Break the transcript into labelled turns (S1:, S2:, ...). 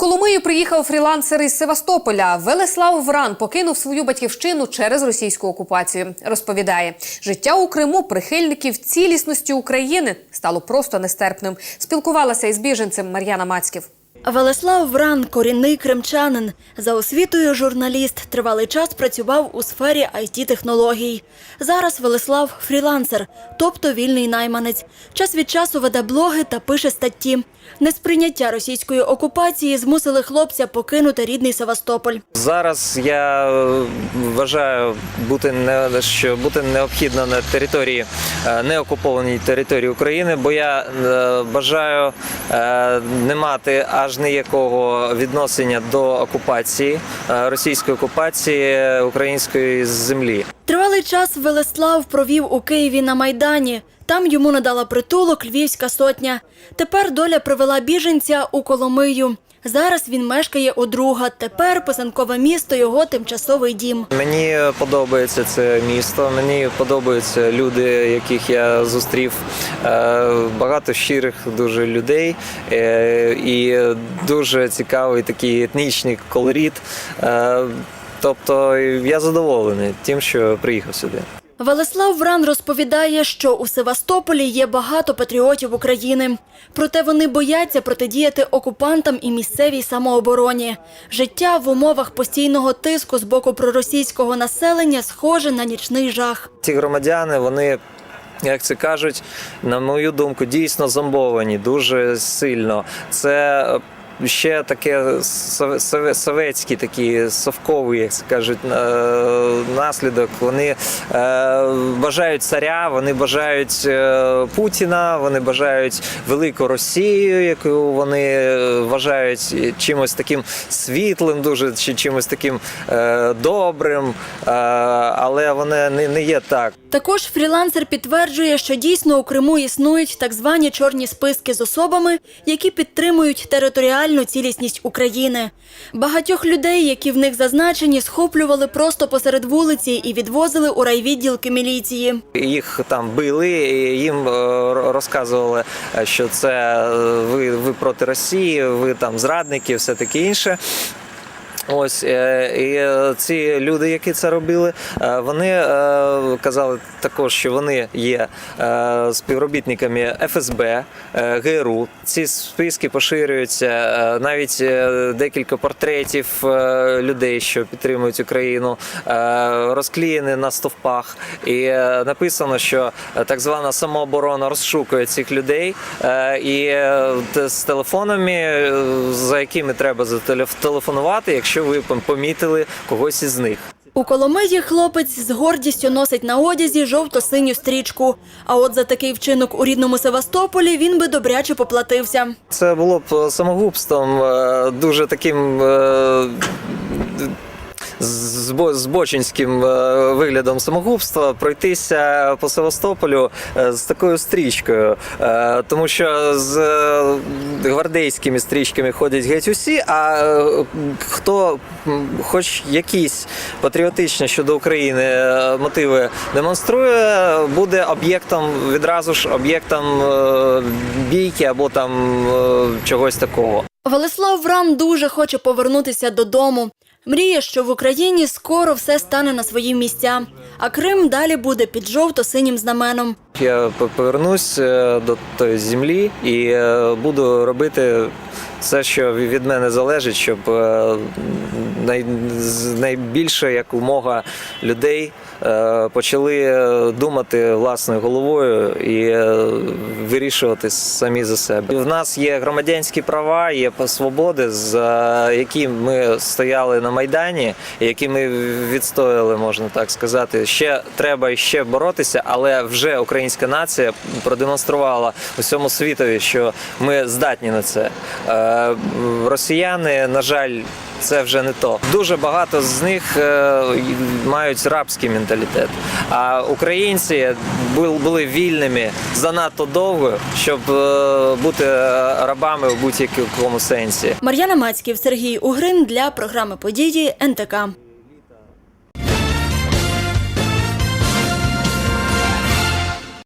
S1: Коломию приїхав фрілансер із Севастополя. Велеслав Вран покинув свою батьківщину через російську окупацію. Розповідає, життя у Криму прихильників цілісності України стало просто нестерпним. Спілкувалася із біженцем Мар'яна Мацьків.
S2: Велеслав Вран – корінний кримчанин. За освітою журналіст. Тривалий час працював у сфері IT-технологій. Зараз Велеслав – фрілансер, тобто вільний найманець. Час від часу веде блоги та пише статті. Несприйняття російської окупації змусили хлопця покинути рідний Севастополь.
S3: Зараз я е, вважаю бути не що бути необхідно на території е, неокупованій території України, бо я е, бажаю не мати аж ніякого відношення до окупації е, російської окупації української землі.
S2: Тривалий час Велеслав провів у Києві на Майдані. Там йому надала притулок Львівська сотня. Тепер доля привела біженця у Коломию. Зараз він мешкає у друга. Тепер писанкове місто його тимчасовий дім.
S3: Мені подобається це місто. Мені подобаються люди, яких я зустрів. Е, Багато щирих дуже людей е, і дуже цікавий такий етнічний колорит. Е, Тобто я задоволений тим, що приїхав сюди.
S2: Велеслав Вран розповідає, що у Севастополі є багато патріотів України. Проте вони бояться протидіяти окупантам і місцевій самообороні. Життя в умовах постійного тиску з боку проросійського населення схоже на нічний жах.
S3: Ці громадяни, вони. Як це кажуть, на мою думку, дійсно зомбовані дуже сильно. Це ще таке сов- сов- советський такий совковий, як кажуть, наслідок. Вони е, бажають царя, вони бажають е, Путіна, вони бажають велику Росію, яку вони е, вважають чимось таким світлим, дуже чи чимось таким добрим, але вони не, є так.
S2: Також фрілансер підтверджує, що дійсно у Криму існують так звані чорні списки з особами, які підтримують територіальну цілісність України. Багатьох людей, які в них зазначені, схоплювали просто посеред вулиці і відвозили у райвідділки міліції.
S3: Їх там били, їм е, розказували, е, що це е, ви, ви проти Росії, ви там зрадники, все таке інше. Ось е, і е, ці люди, які це робили, е, вони казали також, що вони є співробітниками ФСБ, ГРУ. Ці списки поширюються навіть декілька портретів людей, що підтримують Україну, розклеєні на стовпах. І написано, що так звана самооборона розшукує цих людей і з телефонами, за якими треба зателефонувати, якщо ви помітили когось із них.
S2: У Коломиї хлопець з гордістю носить на одязі жовто-синю стрічку. А от за такий вчинок у рідному Севастополі він би добряче поплатився.
S3: Це було б самогубством, е, дуже таким. Збо- Збочинським е, виглядом самогубства пройтися по Севастополю е, з такою стрічкою, Е, тому що з гвардейськими стрічками ходять геть усі. А хто хоч якісь патріотичні щодо України мотиви демонструє, буде об'єктом відразу ж об'єктом бійки або там чогось такого.
S2: Велеслав Вран дуже хоче повернутися додому. Мріє, що в Україні скоро все стане на свої місця, а Крим далі буде під жовто-синім знаменом.
S3: Я по- повернусь е, до тої землі і е, буду робити все, що від мене залежить, щоб е, най, найбільше якомога людей е, почали е, думати власною головою і вирішувати самі за себе. В нас є громадянські права, є свободи, за які ми стояли на майдані, які ми відстояли, можна так сказати. Ще треба ще боротися, але вже українська нація продемонструвала усьому світові, що ми здатні на це. Е, Росіяни, на жаль. Це вже не то. Дуже багато з них е, мають рабський менталітет. А українці були вільними занадто довго, щоб е, бути рабами в будь-якому сенсі.
S2: Мар'яна Мацьків, Сергій Угрин для програми події НТК.